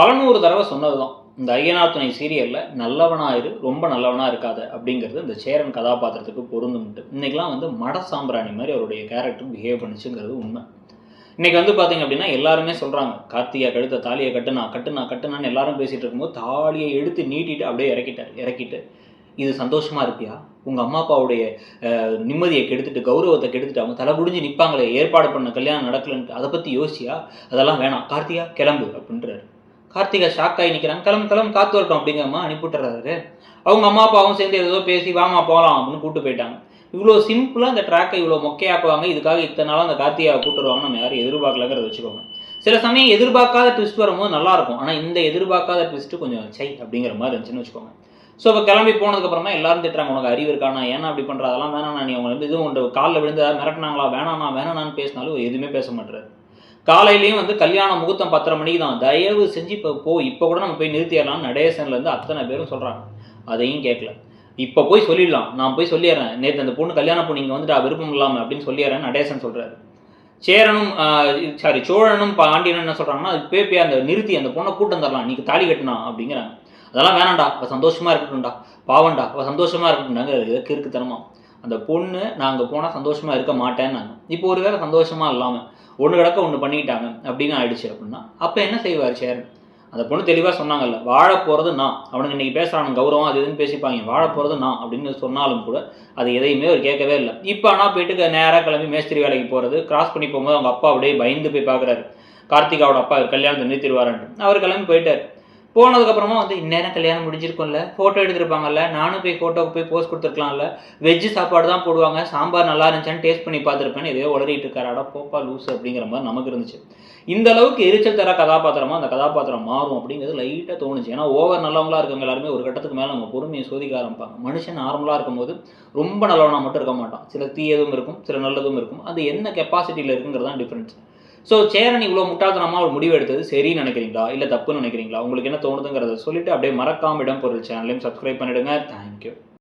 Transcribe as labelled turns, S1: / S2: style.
S1: பல நூறு தடவை சொன்னது தான் இந்த ஐயனார் துணை சீரியலில் நல்லவனா இரு ரொம்ப நல்லவனா இருக்காத அப்படிங்கிறது இந்த சேரன் கதாபாத்திரத்துக்கு பொருந்தும்ட்டு இன்னைக்கெல்லாம் வந்து மட சாம்பிராணி மாதிரி அவருடைய கேரக்டர் பிஹேவ் பண்ணிச்சுங்கிறது உண்மை. இன்னைக்கு வந்து பார்த்தீங்க அப்படின்னா எல்லாருமே சொல்கிறாங்க கார்த்திகா கழுத்த தாலியை கட்டுனா கட்டுனா கட்டுனான்னு எல்லாரும் பேசிகிட்டு இருக்கும்போது தாலியை எடுத்து நீட்டிட்டு அப்படியே இறக்கிட்டார். இறக்கிட்டு இது சந்தோஷமாக இருப்பியா? உங்கள் அம்மா அப்பாவுடைய நிம்மதியை கெடுத்துட்டு கௌரவத்தை கெடுத்துட்டு அவங்க தலை குடிஞ்சு நிற்பாங்களே ஏற்பாடு பண்ண கல்யாணம் நடக்கலன்ட்டு அதை பற்றி யோசிச்சியா? அதெல்லாம் வேணாம். கார்த்திகா கிளம்பு அப்படின்றாரு. கார்த்திகை ஷாக் ஆகி நிற்கிறாங்க கிளம்பு கிளம்பு காத்து வரட்டும் அப்படிங்கிறமா அனுப்பிவிட்டுறாரு அவங்க அம்மா அப்பாவும் சேர்ந்து ஏதோ பேசி வாமா போகலாம் அப்படின்னு கூப்பிட்டு போயிட்டாங்க. இவ்வளோ சிம்பிளாக அந்த ட்ராக்கை இவ்வளோ மொக்கையாக்குவாங்க. இதுக்காக இத்தனை நாளாக அந்த கார்த்திகாவை கூட்டுருவாங்க நம்ம யாரும் எதிர்பார்க்கலங்கிறத வச்சுக்கோங்க. சில சமயம் எதிர்பார்க்காத ட்விஸ்ட் வரும்போது நல்லா இருக்கும். ஆனால் இந்த எதிர்பார்க்காத ட்விஸ்ட்டு கொஞ்சம் சை அப்படிங்கிற மாதிரி இருந்துச்சுன்னு வச்சுக்கோங்க. ஸோ இப்போ கிளம்பி போனதுக்கப்புறமா எல்லாரும் திட்டுறாங்க உனக்கு அறிவு இருக்கானா ஏன்னா அப்படி பண்ணுற அதெல்லாம் வேணாம் நீ அவங்க வந்து இதுவும் உண்டு காலில் விழுந்து ஏதாவது மிரட்டினாங்களா? வேணாண்ணா வேணாண்ணான்னு பேசினாலும் எதுவுமே பேச மாட்டேறாரு காலையிலையும் வந்து கல்யாண முகூர்த்தம் பத்தரை மணிக்கு தான். தயவு செஞ்சு இப்போ போ இப்போ கூட நம்ம போய் நிறுத்திடலாம். நடேசன்லேருந்து அத்தனை பேரும் சொல்கிறாங்க அதையும் கேட்கல. இப்போ போய் சொல்லிடலாம். நான் போய் சொல்லிடுறேன். நேற்று அந்த பொண்ணு கல்யாணம் பொண்ணு இங்கே வந்துட்டு விருப்பம் இல்லாமல் அப்படின்னு சொல்லிடுறேன் நடேசன் சொல்கிறாரு சேரனும் சாரி சோழனும் பாண்டியனும் என்ன சொல்கிறாங்கன்னா அது போய் போய் அந்த நிறுத்தி அந்த பொண்ணை கூட்டம் தரலாம் நீக்கு தாலி கட்டினா அப்படிங்கிறாங்க. அதெல்லாம் வேணாம்டா. இப்போ சந்தோஷமாக இருக்கட்டும்டா. பாவண்டா இப்போ சந்தோஷமாக இருக்கட்டும்டாங்க. இது கிறுக்குத்தனமா. அந்த பொண்ணு நான் அங்கே போனால் சந்தோஷமாக இருக்க மாட்டேன்னாங்க. இப்போ ஒரு வேளை சந்தோஷமாக இல்லாமல் ஒன்று கிடக்க ஒன்று பண்ணிக்கிட்டாங்க. அப்படின்னு ஆயிடுச்சு அப்படின்னா அப்போ என்ன செய்வார் சேரன்? அந்த பொண்ணு தெளிவாக சொன்னாங்கல்ல வாழ போகிறது நான். அவனுக்கு இன்றைக்கி பேசுகிறான் கௌரவம் அது இதுன்னு பேசிப்பாங்க வாழ போகிறது நான். அப்படின்னு சொன்னாலும் கூட அது எதையுமே அவர் கேட்கவே இல்லை. இப்போ ஆனால் போயிட்டு நேராக கிளம்பி மேஸ்திரி வேலைக்கு போகிறது கிராஸ் பண்ணி போகும்போது அவங்க அப்பா அப்படியே பயந்து போய் பார்க்குறாரு கார்த்திகாவோட அப்பா கல்யாணத்தை நிறுத்திடுவாருன்ட்டு. அவர் கிளம்பி போயிட்டார். போனதுக்கப்புறமா வந்து இந்நேரம் கல்யாணம் முடிஞ்சிருக்கும்ல ஃபோட்டோ எடுத்திருப்பாங்கல்ல நானும் போய் ஃபோட்டோக்கு போய் போஸ்ட் கொடுத்துருக்கலாம்ல. வெஜ்ஜு சாப்பாடு தான் போடுவாங்க சாம்பார் நல்லா இருந்துச்சான்னு டேஸ்ட் பண்ணி பார்த்துருப்பேன்னு இதே உளறிட்டு இருக்காராடா போப்பா லூஸ் அப்படிங்கிற மாதிரி நமக்கு இருந்துச்சு. இந்த அளவுக்கு எரிச்சல் தர கதாபாத்திரமா அந்த கதாபாத்திரம் மாறும் அப்படிங்கிறது லைட்டாக தோணுச்சு. ஏன்னா ஓவர் நல்லவங்களா இருக்கவங்க எல்லாருமே ஒரு கட்டத்துக்கு மேலே நம்ம பொறுமையை சோதிக்க ஆரம்பிப்பாங்க. மனுஷன் நார்மலாக இருக்கும்போது ரொம்ப நல்லவனாக மட்டும் இருக்க மாட்டான். சில தீயதும் இருக்கும் சில நல்லதும் இருக்கும். அது என்ன கெப்பாசிட்டியில் இருக்குங்கிறது தான் டிஃப்ரென்ஸ் ஸோ சேரன் இவ்வளோ முட்டாள்தனமாக ஒரு முடிவு எடுத்தது சரின்னு நினைக்கிறீங்களா? இல்லை தப்புன்னு நினைக்கிறீங்களா? உங்களுக்கு என்ன தோணுதுங்கிறத சொல்லிட்டு அப்படியே மறக்காம இடம் பொருள் சேனலையும் சப்ஸ்கிரைப் பண்ணிடுங்க. தேங்க்யூ